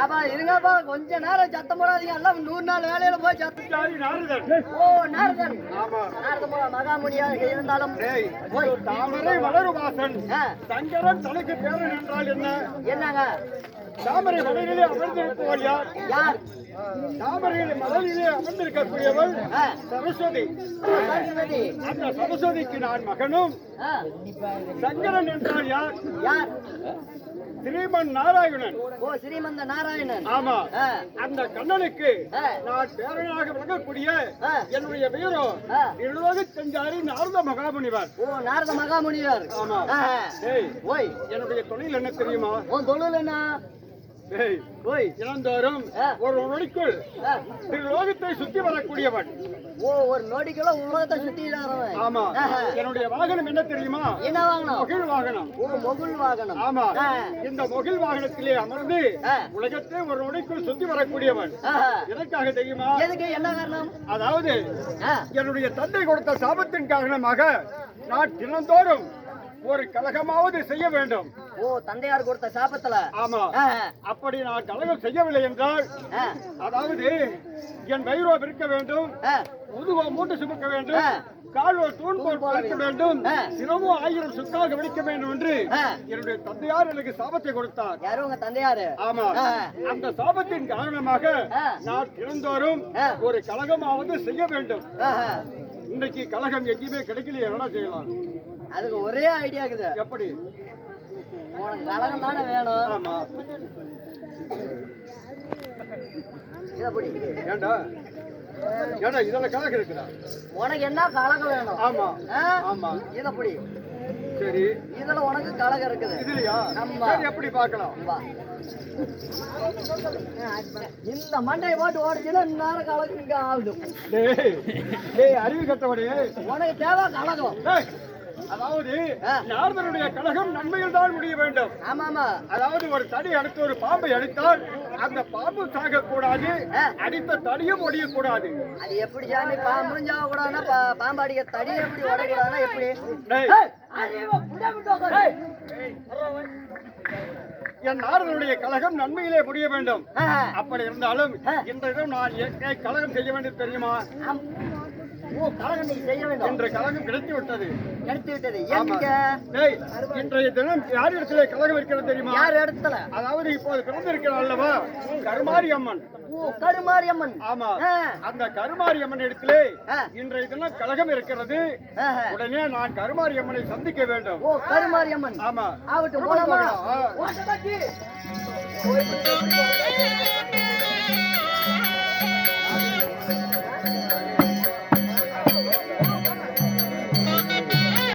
ஏப்பா இருங்கப்பா கொஞ்ச நேரம் சத்தம் போடாதீங்க. எல்லாம் நூறு நாள் வேலையில போய் சத்தம் ஓ நாரதன். நாரதன் மகாமுனியாக இருந்தாலும். டேய், ஓய். தாமரை மலருவாசன் ஆ, சங்கரன் தலைக்கு பேரன் என்றால் என்ன? என்னங்க? தாமரை மலரிலே அமர்ந்திருப்பவள் யார்? யார்? தாமரை மலரிலே அமர்ந்திருக்கக்கூடியவள் சரஸ்வதி. அந்த சரஸ்வதிக்கு நான் மகனும். சங்கரன் என்றால் யார்? யார்? ஸ்ரீமன் நாராயணன். ஓ ஸ்ரீமந்த நாராயணன். ஆமா. அந்த கண்ணனுக்கு நான் பேரனாக விளங்கக்கூடிய. என்னுடைய பெயரோ? ஆ. எழுபது செஞ்சாரி நாரத மகாமுனிவர். ஓ நாரத மகாமுனிவர். ஆமா. ஓய். என்னுடைய தொழில் என்ன தெரியுமா? உன் தொழில் என்ன? இளந்தோறும் ஆ. ஒரு நொடிக்குள் ஆ, திருலோகத்தை சுத்தி வரக்கூடியவன். ஓ ஒரு நோடிக்குள்ள உலகத்தை சுத்தி. ஆமா. என்னுடைய வாகனம் என்ன தெரியுமா? என்ன வாங்கணும் மகிழ் வாகனம். ஓ மொகுள் வாகனம். ஆமா. இந்த மகிழ் வாகனத்திலே அமர்ந்து. உலகத்தை ஒரு நொடிக்குள் சுத்தி வரக்கூடியவன். எதற்காக தெரியுமா? எதுக்கு? என்ன காரணம்? அதாவது என்னுடைய தந்தை கொடுத்த சாபத்தின் காரணமாக நான் தினந்தோறும் ஒரு கலகமாவது செய்ய வேண்டும். ஓ தந்தையார் கொடுத்த சாபத்துல ஆமா அப்படி நான் கலகம் செய்யவில்லை என்றால் அதாவது என் வயிறோ விற்க வேண்டும் முதுகோ மூட்டு சுமக்க வேண்டும். கால்வோ தூண் போல் பறக்க வேண்டும். சிரமோ ஆயிரம் சுக்காக வெடிக்க வேண்டும் என்று. என்னுடைய தந்தையார் எனக்கு சாபத்தை கொடுத்தார் யாரு உங்க தந்தையாரு ஆமா. அந்த சாபத்தின் காரணமாக. நான் தினந்தோறும். ஒரு கலகமாவது செய்ய வேண்டும். இன்னைக்கு கலகம் எங்கேயுமே கிடைக்கலையே என்ன செய்யலாம் அதுக்கு ஒரே ஐடியா இருக்குது எப்படி உனக்கு கலகம் தானே வேணும் ஏண்டா? ஏண்டா இதெல்லாம் கலகம் இருக்குதா? உனக்கு என்ன கலகம் வேணும்? ஆமா? ஆமா. இதை பிடி. சரி. இதுல உனக்கு கலகம் இருக்குது. இதுலயா? ஆமா. எப்படி பார்க்கலாம்? வா. இந்த மண்டையை போட்டு ஓடுச்சுன்னா நேரம் கலகம் இங்க ஆகுது. டேய். டேய் அறிவு கட்டவனே. உனக்கு தேவை கலகம். அதாவது. நாரதனுடைய கழகம் நன்மையில் தான் முடிய வேண்டும். ஆமா ஆமா அதாவது ஒரு தடி அடித்து ஒரு பாம்பை அடித்தால் அந்த பாம்பு சாகக்கூடாது. அடித்த தடியும் ஒடியக்கூடாது. அது எப்படி சாமி? பாம்பும் சாகக்கூடாதுன்னா பாம்பு அடிக்க தடி எப்படி உடைக்கூடாதுன்னா எப்படி. என் நாரதனுடைய கழகம் நன்மையிலே முடிய வேண்டும். அப்படி இருந்தாலும் ஆ. இன்றைய நான் கழகம் செய்ய வேண்டியது தெரியுமா? ஆம். ஓ கலகம் நீ செய்ய வேண்டும். இன்று கழகம் கிடைத்து விட்டது. எடுத்து விட்டது. எங்க? இன்றைய தினம் யார் இடத்துல கழகம் இருக்கிறது தெரியுமா? யார் இடத்துல? அதாவது இப்போது பிறந்திருக்கிறார் அல்லவா? கருமாரி அம்மன் ஓ கருமாரியம்மன். ஆமா. அந்த கருமாரி அம்மன் இடத்திலே. இன்றைய தினம் கழகம் இருக்கிறது. உடனே நான் கருமாரி அம்மனை சந்திக்க வேண்டும். ஓ கருமாரியம்மன். ஆமா. ஆகட்டும் போலாமா?